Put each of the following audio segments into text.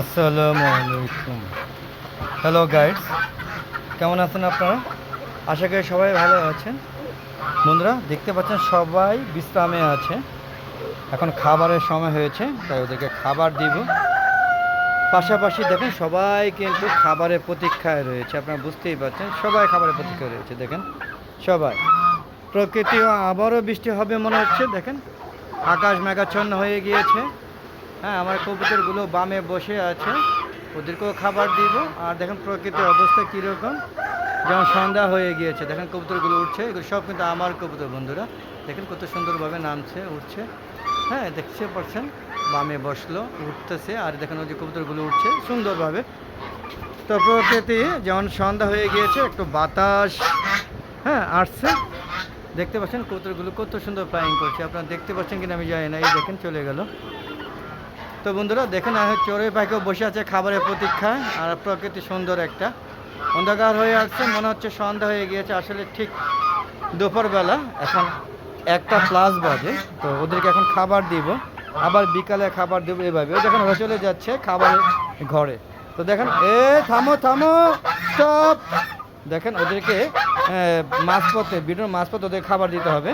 আসসালামু আলাইকুম। Hello guides কেমন আছেন আপনারা? আশা করি সবাই ভালো আছেন। বন্ধুরা, দেখতে পাচ্ছেন সবাই বিশ্রামে আছে। এখন খাবারের সময় হয়েছে, তাই ওদেরকে খাবার দিব। পাশাপাশি দেখেন, সবাই কিন্তু খাবারের প্রতীক্ষায় রয়েছে। আপনারা বুঝতেই পারছেন, সবাই খাবারের প্রতীক্ষায় রয়েছে, দেখেন। সবাই। প্রকৃতিও আবারও বৃষ্টি হবে মনে হচ্ছে, দেখেন। আকাশ মেঘাচ্ছন্ন হয়ে গিয়েছে। হ্যাঁ আমার কবুতরগুলো বামে বসে আছে। ওদেরকেও খাবার দিব। আর দেখেন প্রকৃতির অবস্থা কীরকম। যেমন সন্ধ্যা হয়ে গিয়েছে, দেখেন কবুতরগুলো উঠছে। এগুলো সব কিন্তু আমার কবুতর বন্ধুরা। দেখেন কত সুন্দরভাবে নামছে, উঠছে। হ্যাঁ দেখতে পাচ্ছেন, বামে বসল, উঠতেছে। আর দেখেন ওই যে কবুতরগুলো উঠছে সুন্দরভাবে। তো প্রকৃতি, যেমন সন্ধ্যা হয়ে গিয়েছে, একটু বাতাস হ্যাঁ আসছে। দেখতে পাচ্ছেন কবুতরগুলো কত সুন্দর ফ্লাইং করছে। আপনারা দেখতে পাচ্ছেন কিনা আমি জানি না। এই দেখেন চলে গেল। তো বন্ধুরা, দেখেন চড়ুই পাখিও বসে আছে খাবারের প্রতীক্ষায় আর প্রকৃতি সুন্দর একটা। অন্ধকার হয়ে আসছে, মনে হচ্ছে সন্ধ্যা হয়ে গিয়েছে। আসলে ঠিক দুপুরবেলা, এখন একটা প্লাস বাজে, তো ওদেরকে এখন খাবার দিব। আবার বিকালে খাবার দেবো এভাবে। ও যখন ওরা চলে যাচ্ছে খাবারের ঘরে। তো দেখেন, এ, থামো থামো স্টপ দেখেন ওদেরকে মাঝপথে বিরুর মাঝপথে ওদের খাবার দিতে হবে।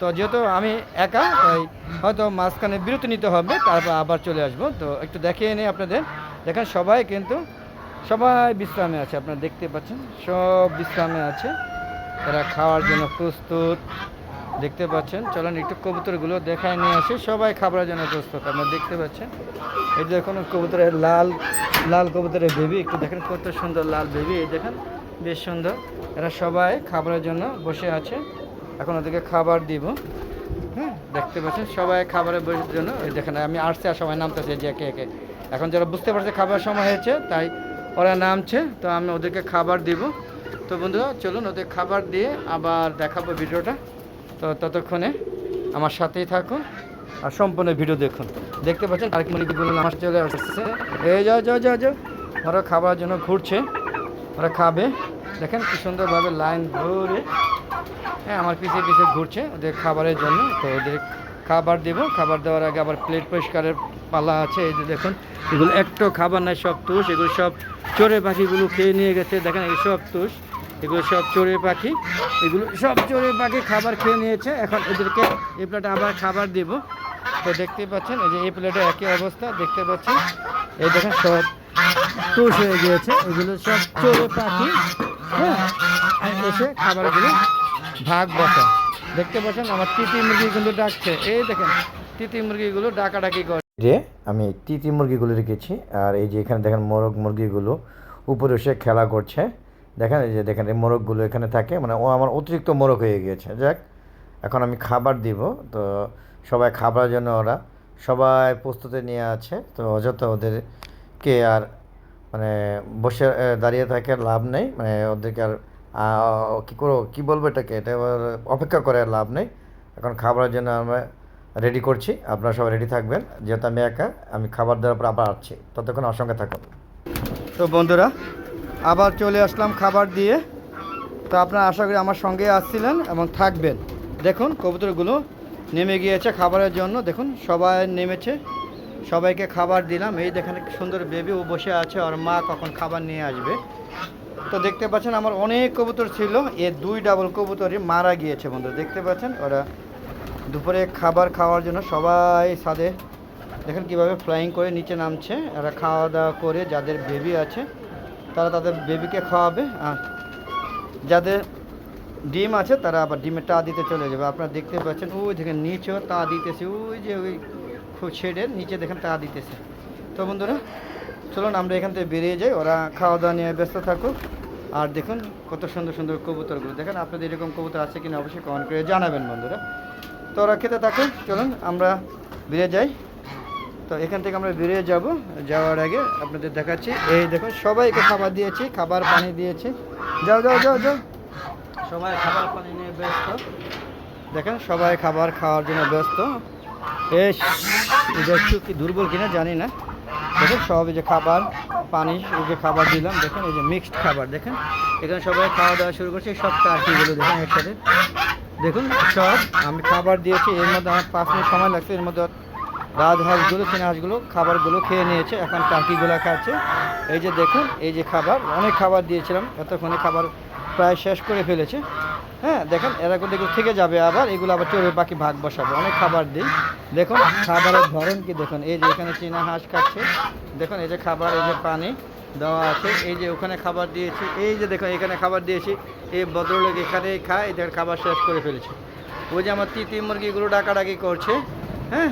তো যেহেতু আমি একা, তাই হয়তো মাঝখানে বিরতি নিতে হবে, তারপর আবার চলে আসব। তো একটু দেখিয়ে নিই আপনাদের। দেখেন সবাই কিন্তু, সবাই বিশ্রামে আছে, আপনারা দেখতে পাচ্ছেন, সব বিশ্রামে আছে। তারা খাওয়ার জন্য প্রস্তুত, দেখতে পাচ্ছেন। চলেন একটু কবুতরগুলো দেখায় নিয়ে আসি। সবাই খাবারের জন্য প্রস্তুত, আপনারা দেখতে পাচ্ছেন। এই দেখুন কবুতরের লাল লাল কবুতরের বেবি একটু দেখেন কত সুন্দর লাল বেবি এই দেখেন। বেশ সুন্দর। এরা সবাই খাবারের জন্য বসে আছে। এখন ওদেরকে খাবার দিব। হ্যাঁ দেখতে পাচ্ছেন? সবাই খাবারের জন্য ওই দেখেন, আমি আসছে আর সবাই নামতেছে যে একে একে। এখন যারা বুঝতে পারছে খাবার সময় হয়েছে, তাই ওরা নামছে। তো আমি ওদেরকে খাবার দিব। তো বন্ধুরা, চলুন ওদের খাবার দিয়ে আবার দেখাবো ভিডিওটা। তো ততক্ষণে আমার সাথেই থাকুন আর সম্পূর্ণ ভিডিও দেখুন। দেখতে পাচ্ছেন? আর কি মুরগিগুলো আমার চলে আসছে। এই যাও যাও যাও যাও। ওরা খাবার জন্য ঘুরছে। ওরা খাবে। দেখেন কি সুন্দরভাবে লাইন ধরে হ্যাঁ আমার পিছিয়ে পিছিয়ে ঘুরছে ওদের খাবারের জন্য। তো ওদের খাবার দেবো। খাবার দেওয়ার আগে আবার প্লেট পরিষ্কারের পালা আছে। এই যে দেখুন, এগুলো একটু খাবার নাই, সব তুষ। এগুলো সব চড়ে পাখিগুলো খেয়ে নিয়ে গেছে। দেখেন, এই সব তুষ। এগুলো সব চড়ে পাখি। এগুলো সব চড়ে পাখি খাবার খেয়ে নিয়েছে। এখন এদেরকে এই প্লেটে আবার খাবার দেব। তো দেখতে পাচ্ছেন, এই যে এই প্লেটে একই অবস্থা, দেখতে পাচ্ছেন? এই দেখেন, সব তুষ হয়ে গিয়েছে। এগুলো সব চড়ে পাখি। হ্যাঁ এসে খাবারগুলো ভাগ বসা দেখতে পাচ্ছেন আমার তিতি মুরগি ডাকছে। এই দেখেন, তিতি মুরগিগুলো ডাকাডাকি করে। রে আমি তিতি মুরগিগুলো রেখেছি, আর এই যে এখানে দেখেন মোরগ মুরগিগুলো উপরে এসে খেলা করছে। দেখেন, এই যে দেখেন, এই মোরগগুলো এখানে থাকে। মানে ও আমার অতিরিক্ত মোরগ হয়ে গিয়েছে। যাক, এখন আমি খাবার দিব। তো সবাই খাবার জন্য ওরা সবাই প্রস্তুতি নিয়ে আছে। তো অযথা ওদেরকে আর মানে বসে দাঁড়িয়ে থাকে, লাভ নেই। মানে ওদেরকে আর কী করো কী বলব এটাকে? এটা অপেক্ষা করে লাভ নেই। এখন খাবারের জন্য আমরা রেডি করছি। আপনারা সবাই রেডি থাকবেন। যেহেতু আমি একা, আমি খাবার দেওয়ার পর আবার আসছি। ততক্ষণ আমার সঙ্গে থাকুন। তো বন্ধুরা, আবার চলে আসলাম খাবার দিয়ে। তো আপনারা আশা করি আমার সঙ্গে আসছিলেন এবং থাকবেন। দেখুন, কবুতরগুলো নেমে গিয়েছে খাবারের জন্য। দেখুন, সবাই নেমেছে। সবাইকে খাবার দিলাম। এই দেখেন সুন্দর বেবি ও বসে আছে আর মা কখন খাবার নিয়ে আসবে। তো দেখতে পাচ্ছেন আমার অনেক কবুতর ছিল, এ দুই ডাবল কবুতরই মারা গিয়েছে বন্ধু। দেখতে পাচ্ছেন, ওরা দুপুরে খাবার খাওয়ার জন্য সবাই সাদে দেখেন কীভাবে ফ্লাইং করে নিচে নামছে। এরা খাওয়া দাওয়া করে যাদের বেবি আছে, তারা তাদের বেবিকে খাওয়াবে। আর যাদের ডিম আছে, তারা আবার ডিমের টা দিতে চলে যাবে। আপনারা দেখতে পাচ্ছেন, ওই দেখেন নিচেও তা দিতেছে, ওই যে ওই শেডের নিচে দেখেন তা দিতেছে। তো বন্ধুরা চলুন আমরা এখান থেকে বেরিয়ে যাই ওরা খাওয়া দাওয়া নিয়ে ব্যস্ত থাকুক। আর দেখুন কত সুন্দর সুন্দর কবুতরগুলো। দেখেন আপনাদের এরকম কবুতর আছে কিনা অবশ্যই কমেন্ট করে জানাবেন বন্ধুরা। তো ওরা খেতে থাকুন চলুন আমরা বেরিয়ে যাই। তো এখান থেকে আমরা বেরিয়ে যাব। যাওয়ার আগে আপনাদের দেখাচ্ছি এই দেখুন সবাইকে খাবার দিয়েছি খাবার পানি দিয়েছি। যাও যাও যাও যাও। সবাই খাবার পানি নিয়ে ব্যস্ত। দেখেন সবাই খাবার খাওয়ার জন্য ব্যস্ত। বেশ, এটা একটু কি দুর্বল কিনা জানি না। দেখেন, সব যে খাবার, পানি যে খাবার দিলাম, দেখেন, এই যে মিক্সড খাবার, দেখেন। এখানে সবাই খাওয়া দাওয়া শুরু করছে সব টার্কিগুলো দেখেন একসাথে। দেখুন, সব, আমি খাবার দিয়েছি, এর মধ্যে আমার পাঁচ মিনিট সময় লাগছে, এর মধ্যে রাজহাঁসগুলো চীনা হাঁসগুলো, খাবারগুলো খেয়ে নিয়েছে, এখন টার্কিগুলো খাচ্ছে। এই যে দেখুন, এই যে খাবার, অনেক খাবার দিয়েছিলাম, এতক্ষণে খাবার প্রায় শেষ করে ফেলেছে। হ্যাঁ দেখেন, এরা কিন্তু থেকে যাবে আবার, এগুলো আবার চড়বে বাকি ভাগ বসাবে। অনেক খাবার দিই। দেখুন, খাবারের ধরন কি, দেখুন, এই যে এখানে চীনা হাঁস খাচ্ছে। দেখুন, এই যে খাবার, এই যে পানি দেওয়া আছে। এই যে ওখানে খাবার দিয়েছি, এই যে দেখুন, এখানে খাবার দিয়েছি। এই ভদ্রলোক এখানেই খায় এদের খাবার শেষ করে ফেলেছে। ওই যে আমার তিতি মুরগিগুলো ডাকাডাকি করছে হ্যাঁ?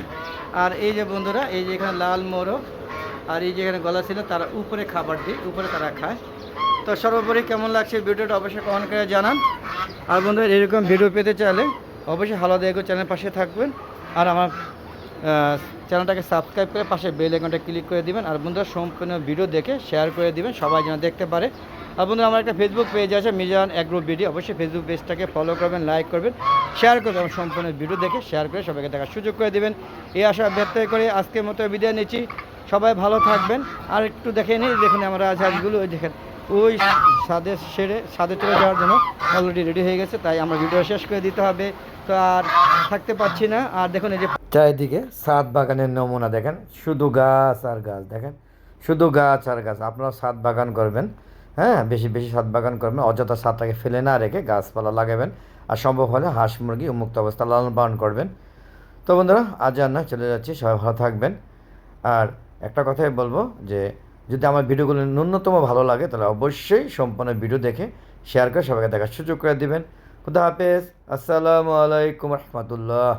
আর এই যে বন্ধুরা, এই যে এখানে লাল মোরগ, আর এই যে এখানে গলা ছিল, তারা উপরে খাবার দিই, উপরে তারা খায়। তো সর্বোপরি কেমন লাগছে ভিডিওটা অবশ্যই কমেন্ট করে জানান। আর বন্ধুরা, এরকম ভিডিও পেতে চাইলে অবশ্যই হালাদা এগো চ্যানেল পাশে থাকবেন। আর আমার চ্যানেলটাকে সাবস্ক্রাইব করে পাশে বেল আইকনটা ক্লিক করে দিবেন। আর বন্ধুরা, সম্পূর্ণ ভিডিও দেখে শেয়ার করে দিবেন, সবাই যেন দেখতে পারে। আর বন্ধুরা, আমার একটা ফেসবুক পেজ আছে, মিজান অ্যাগ্রো ভিডিও অবশ্যই ফেসবুক পেজটাকে ফলো করবেন লাইক করবেন শেয়ার করবেন এবং সম্পূর্ণ ভিডিও দেখে শেয়ার করে সবাইকে দেখার সুযোগ করে দিবেন। এই আশা ব্যক্ত করে আজকের মতো বিদায় নিচ্ছি। সবাই ভালো থাকবেন। আর একটু দেখে নিই, দেখুন আমরা আজগুলো দেখেন। ওই সাদে সেরে সাদে চলে যাওয়ার জন্য অলরেডি রেডি হয়ে গেছে, তাই আমরা ভিডিও শেষ করে দিতে হবে। তো আর থাকতে পারছি না, আর দেখুন এই যে চারিদিকে সাত বাগানের নমুনা দেখেন, শুধু গাছ আর গাছ দেখেন, শুধু গাছ আর গাছ আপনারা সাত বাগান করবেন হ্যাঁ বেশি বেশি সাত বাগান করবেন, অযথা সাতটাকে ফেলে না রেখে গাছপালা লাগাবেন, আর সম্ভব হলে হাঁস মুরগি উন্মুক্ত অবস্থা লালন পালন করবেন। তো বন্ধুরা, আজ আর না চলে যাচ্ছি, সবাই ভালো থাকবেন। আর একটা কথাই বলব যে যদি আমার ভিডিওগুলো ন্যূনতম ভালো লাগে, তাহলে অবশ্যই সম্পূর্ণ ভিডিও দেখে শেয়ার করে সবাইকে দেখার সুযোগ করে দেবেন। খুদা হাফেজ। আসসালামু আলাইকুম রহমতুল্লাহ।